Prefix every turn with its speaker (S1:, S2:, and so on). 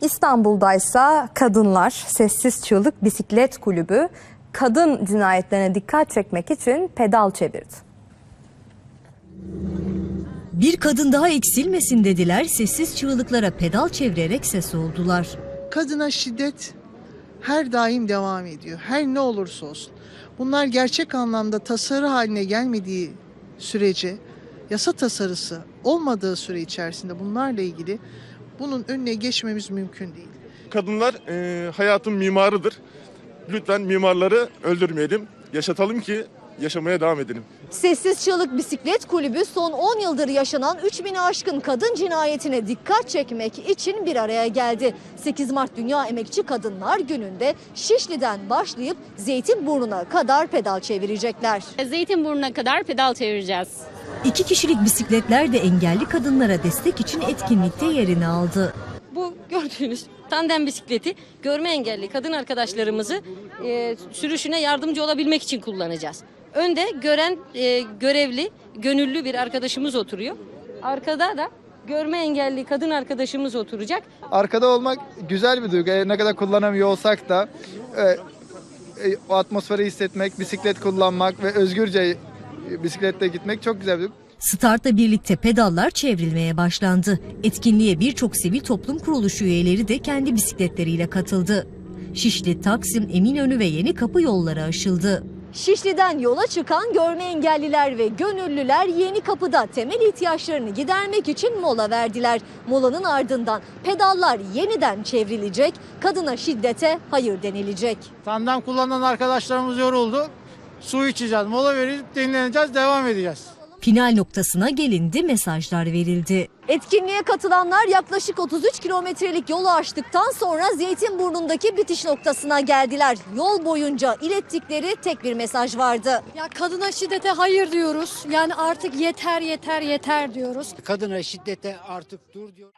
S1: İstanbul'daysa kadınlar sessiz çığlık bisiklet kulübü kadın cinayetlerine dikkat çekmek için pedal çevirdi.
S2: Bir kadın daha eksilmesin dediler, sessiz çığlıklara pedal çevirerek ses oldular.
S3: kadına şiddet her daim devam ediyor. Her ne olursa olsun. Bunlar gerçek anlamda tasarı haline gelmediği sürece, yasa tasarısı olmadığı süre içerisinde bunlarla ilgili bunun önüne geçmemiz mümkün değil.
S4: Kadınlar e, hayatın mimarıdır. Lütfen mimarları öldürmeyelim. Yaşatalım ki yaşamaya devam edelim.
S5: Sessiz Çığlık Bisiklet Kulübü son 10 yıldır yaşanan 3000'i aşkın kadın cinayetine dikkat çekmek için bir araya geldi. 8 Mart Dünya Emekçi Kadınlar Günü'nde Şişli'den başlayıp Zeytinburnu'na kadar pedal çevirecekler.
S6: Zeytinburnu'na kadar pedal çevireceğiz.
S2: İki kişilik bisikletler de engelli kadınlara destek için etkinlikte yerini aldı.
S6: Bu gördüğünüz tandem bisikleti görme engelli kadın arkadaşlarımızı e, sürüşüne yardımcı olabilmek için kullanacağız. Önde gören e, görevli, gönüllü bir arkadaşımız oturuyor. Arkada da görme engelli kadın arkadaşımız oturacak.
S7: arkada olmak güzel bir duygu. E, Ne kadar kullanamıyor olsak da e, e, o atmosferi hissetmek, bisiklet kullanmak ve özgürce e, bisiklette gitmek çok güzel bir duygu.
S2: Startla birlikte pedallar çevrilmeye başlandı. Etkinliğe birçok sivil toplum kuruluşu üyeleri de kendi bisikletleriyle katıldı. Şişli, Taksim, Eminönü ve Yeni Kapı yolları aşıldı.
S5: Şişli'den yola çıkan görme engelliler ve gönüllüler Yeni Kapı'da temel ihtiyaçlarını gidermek için mola verdiler. Molanın ardından pedallar yeniden çevrilecek, kadına şiddete hayır denilecek.
S8: Tandem kullanan arkadaşlarımız yoruldu. Su içeceğiz, mola verip dinleneceğiz, devam edeceğiz.
S2: Final noktasına gelindi, mesajlar verildi.
S5: Etkinliğe katılanlar yaklaşık 33 kilometrelik yolu aştıktan sonra Zeytinburnu'ndaki bitiş noktasına geldiler. Yol boyunca ilettikleri tek bir mesaj vardı.
S9: Ya kadına şiddete hayır diyoruz. Yani artık yeter yeter yeter diyoruz.
S8: Kadına şiddete artık dur diyor.